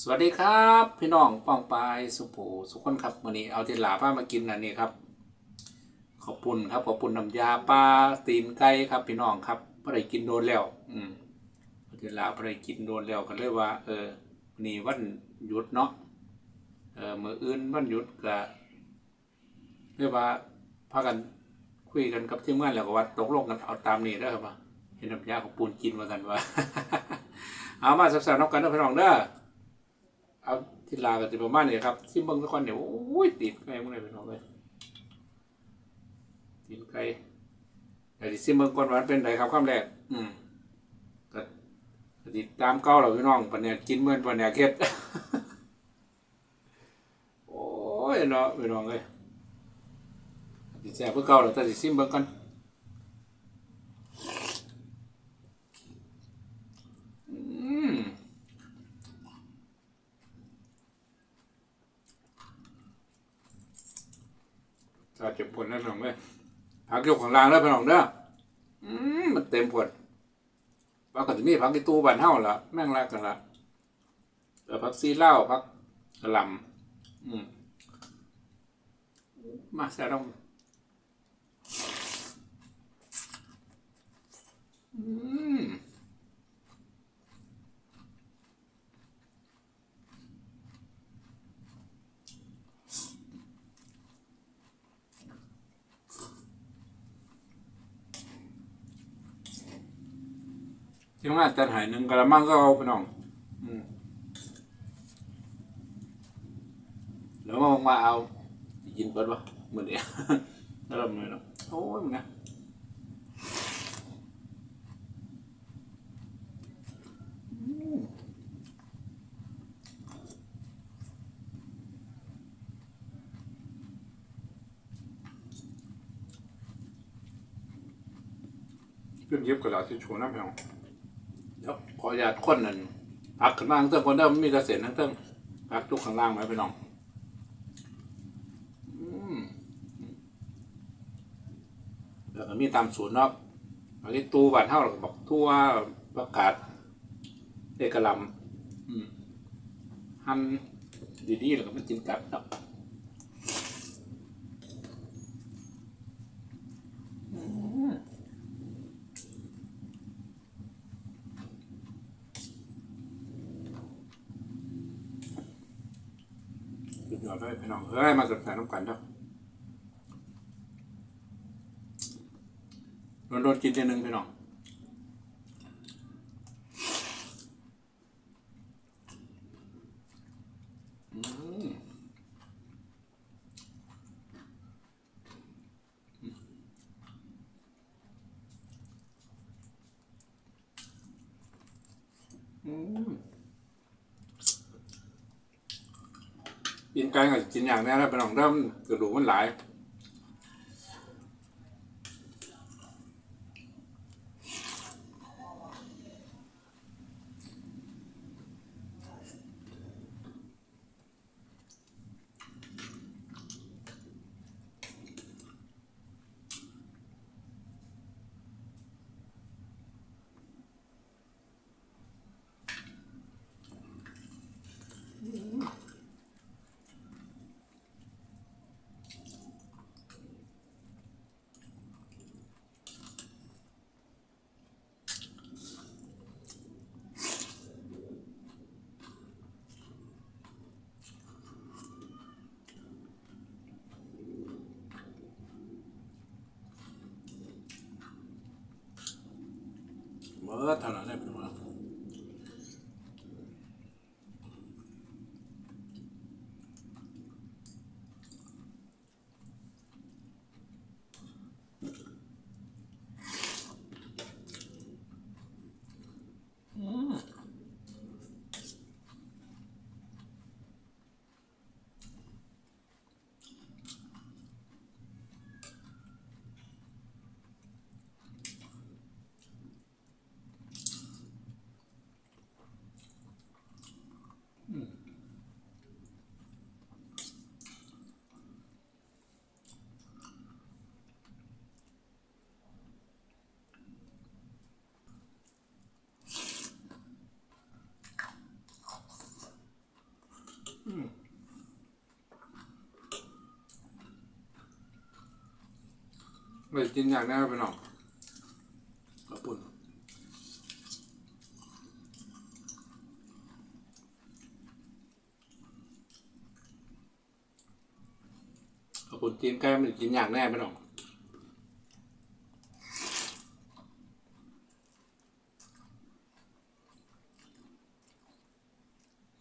สวัสดีครับ พี่น้องป้องปายสุโขสุขคนครับวันนี้เอาที่หลาป้ามากินอันนี้ครับ ขอบคุณครับขอบคุณน้ำยาปลาตีนไก่ครับ พี่น้องครับพอได้กินโดนแล้ว อืมเอาที่หลาพอได้กินโดนแล้วก็เลยว่า เออนี่วันหยุดเนาะเออมืออื่นวันหยุดก็เรียกว่าพากันคุยกันกับทีมงานแล้วก็ว่าตกลงกันเอาตามนี้ได้ครับว่าเห็นน้ำยาของปูนกินมากันว่า เอามาสับๆนอกกันเด้อพี่น้องเด้อ เอาที่ลากันจะประมาณนี้ครับซิมเบิ้งทุกคนเนี่ยโอ้ยติดไก่มึงเลยเป็นของเลยติดไก่แต่ที่ซิมเบิ้งก่อนวันเป็นไรครับข้ามแรกอืมก็ติดตามเก้าเราพี่น้องปันเนี่ยกินเหมื่อนปันเนี่ยเค็ดโอ้ยเนาะพี่น้องเลยติดแซ่บเพื่อเก่าเราแต่สิซิมเบิ้งกันอืม ถ้าเจ็บปวดนั่นหรองเลยพักยกของลางแล้วพี่น้องเด้ออืมมันเต็มปวดพักก็จะมีพักที่ตู้บ้านเฮาละแม่งรักกันละแล้วพักซีเหล้าพักกระลำอืมมาแซ่ต้องอืม ที่ว่าจัดหายหนึ่งกระมังก็เอาพี่น้องอืมแล้วมามาเอายินเปิดวะเหมือนเนี้ยแล้วเราเหมือนเนาะโอ้ยมึงนะอืมเรื่องเย็บกระดาษที่โชว์น้ำพี่น้องเดี๋ยวข ออนุญาตคนนั่นพักข้างล่างเติมคนเดิมมีกระเซ็นทั้งเติมพักทุกข้างล่างไหมพี่น้องอืมแล้วก็มีตามศูนย์เนาะอันนี้ตู้บ้านเท่าเราบอกทั่วประกาศเอกลำอืมหันดีๆแล้วก็มันจินกัดเนาะอืมสุด ยอดเลยพี่น้องเฮ้ยมาสนใจน้ำกันเถอะโดนโดนกินเดือนหนึ่งพี่น้องอืมอืม กินไก่กับกินอย่างนี้แล้วพี่น้องเริ่มกระดูกมันหลาย เมื่อเท่ ไม่กินอยากได้ไปหน่องกระปุ่นกระปุ่นจีนไก่ไม่กินอยากแน่ไปหน่อง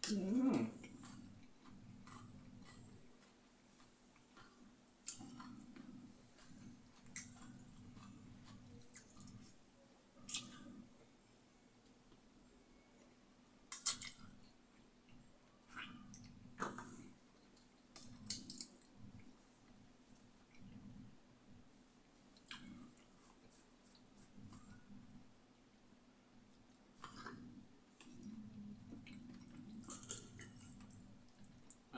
อืม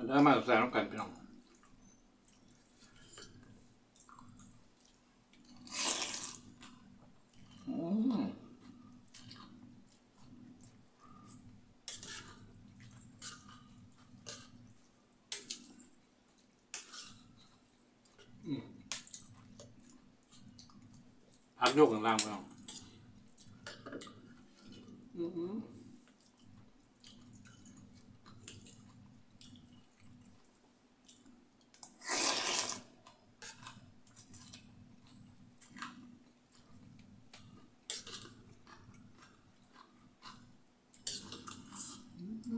อันนี้มาใส่น้ำกันพี่น้องพักโยกข้างล่างพี่น้องอืม เ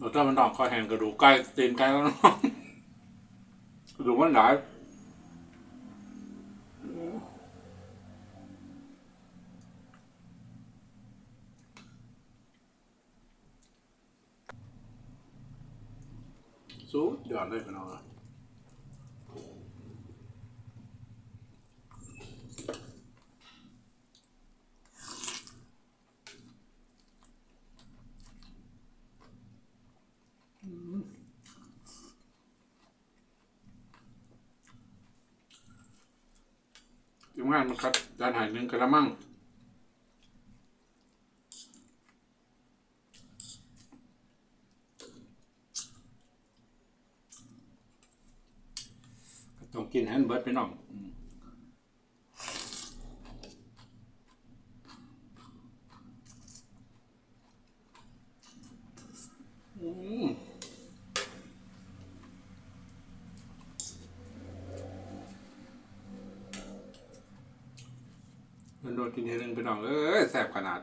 ราถ้ามันดองคอแห้งกระดูกใกล้ตีนใกล้แล้วน้องกระดูกมันหลายสุดยอดเลยพี่น้องอะทีม งานมันคัดจานหายหนึ่งกระมังต้องกินให้มันเบิดไปน้องอืมอืม มันโดนกินทีนึงไปน้องเอ้ยแสบขนาด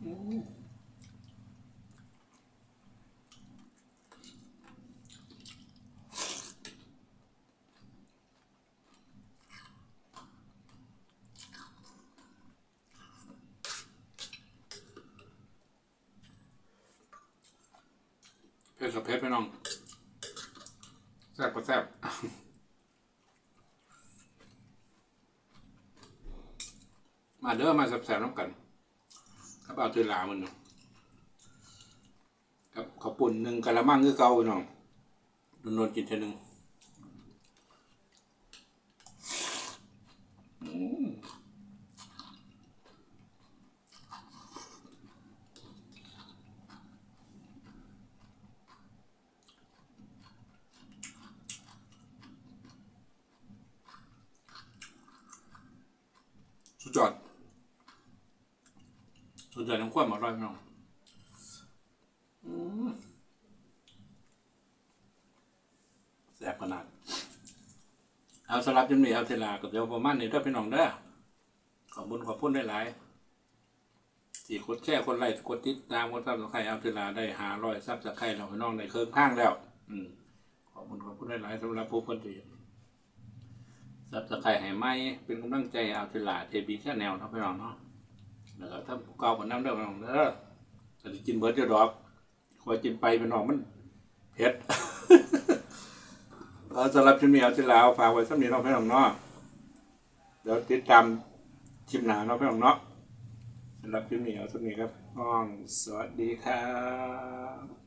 เผ็ ดกับเผ็ดไปน้องแซ่บก็แซ่บมาเด้อมาแซ่บๆน้ำกันกับเอาตือหลามันเนาะครับข้าวปุ่นหนึ่งกะละมังคือเก่าพี่น้องโดนๆกินเท่านึงอืม สุดยอดสุดยอดน้ำข้นอร่อยพี่น้องอืมแซ่บขนาด เอาสลับจนมีเอาเทลากับเดี๋ยวประมาณนี้ถ้าพี่น้องเด้อขอบคุญขอบคุณได้หลายๆสี่คนแช่คนไลค์กดติดตามคนซับสไครต์เอาเทลาได้หาร้อยซับสไครต์เราพี่น้องในเครื่องข้างแล้ว อืมขอบคุณขอบคุณได้หลายๆสำหรับผู้คนที่ ซับสไครให้ไหมเป็นกำลังใจเอาทีหลาเทบีแค่แนวเนาะพี่น้องเนาะแล้วก็ถ้าเก่ากับน้ำเด้อพี่น้องเด้อแต่กินเบิร์ดเดียวดอกคอยกินไปพี่น้องมันเผ็ดเอาสำหรับชิมเนี้เอาทีหลาเอาฝากไว้สำหรับน้องพี่น้องเนาะเดี๋ยวติดตามชิมหนาเนาะพี่น้องเนาะสำหรับชิมเนี้เอาสำหรับนี้ครับน้องสวัสดีครับ